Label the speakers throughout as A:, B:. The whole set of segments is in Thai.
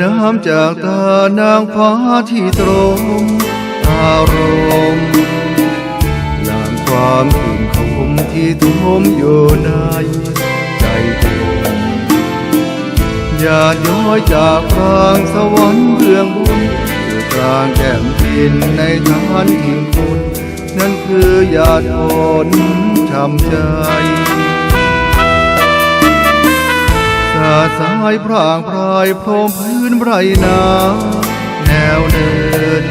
A: น้ำจากตานางฟ้าที่ตรงอารมณ์ลานความขุ่นคมที่ทมอยู่ในใจผมอย่าย้อยจากกลางสวรรค์เบื้องบนอยู่กลางแก้มดินในทานทิ้งคุณ นั่นคือหยาดฝนช้ำใจาสายพรางพรายพรมพื้นไรนาแนวเดิน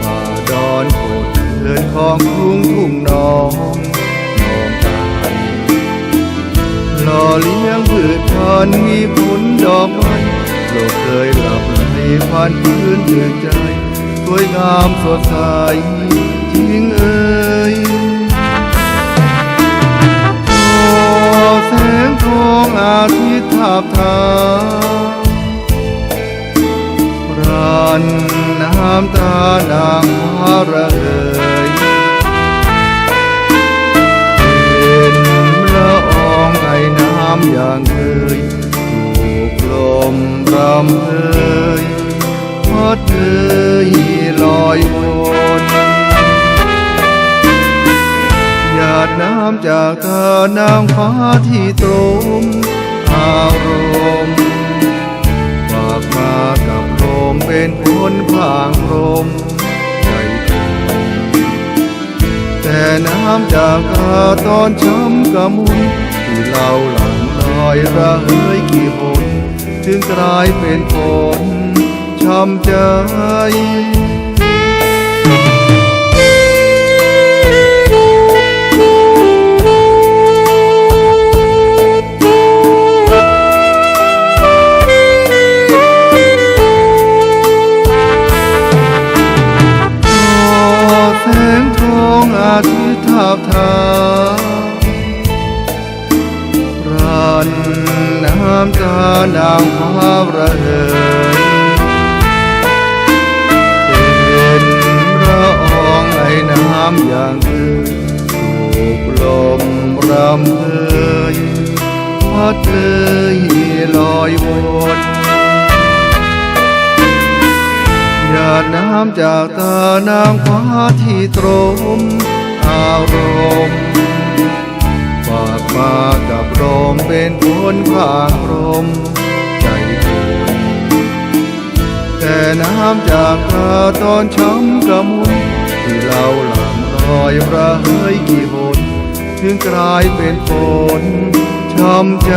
A: ป่าดอนโคดเดินของกรุงทุ่งนองนองตายหล่อเลี้ยงพืชพันมีผลดอกไม้โลกเคยหลับไหลพันพื้นตื่นใจสวยงามสดใสาบทามพรานน้ำตานางฟ้าระเหยเป็นละอองไอน้ำอย่างเคยถูกลมรำเพยพัดเอยลอยวนหยาดน้ำจากตานางฟ้าที่ตรง อารมณ์ฝากมากับลมเป็นผลพางลมใจผมแต่น้ำจากตาตอนช้ำกะมุนที่เล่าหลังลอยระเหยกี่หนถึงกลายเป็นฝนช้ำใจำตานางฟ้าระเหยเป็นละอองไอน้ำอย่างอื่นถูกลมรำเพยพัดเลยลอยวนหยาดน้ำจากตานางฟ้าที่ตรงอารมณ์ฝากมากับลมเป็นผ นข้างพรมใจคุณแต่น้ำจากตาตอนช้ำกระมุนที่เราหลังลอยระเหยกี่หนถึงกลายเป็นฝนช้ำใจ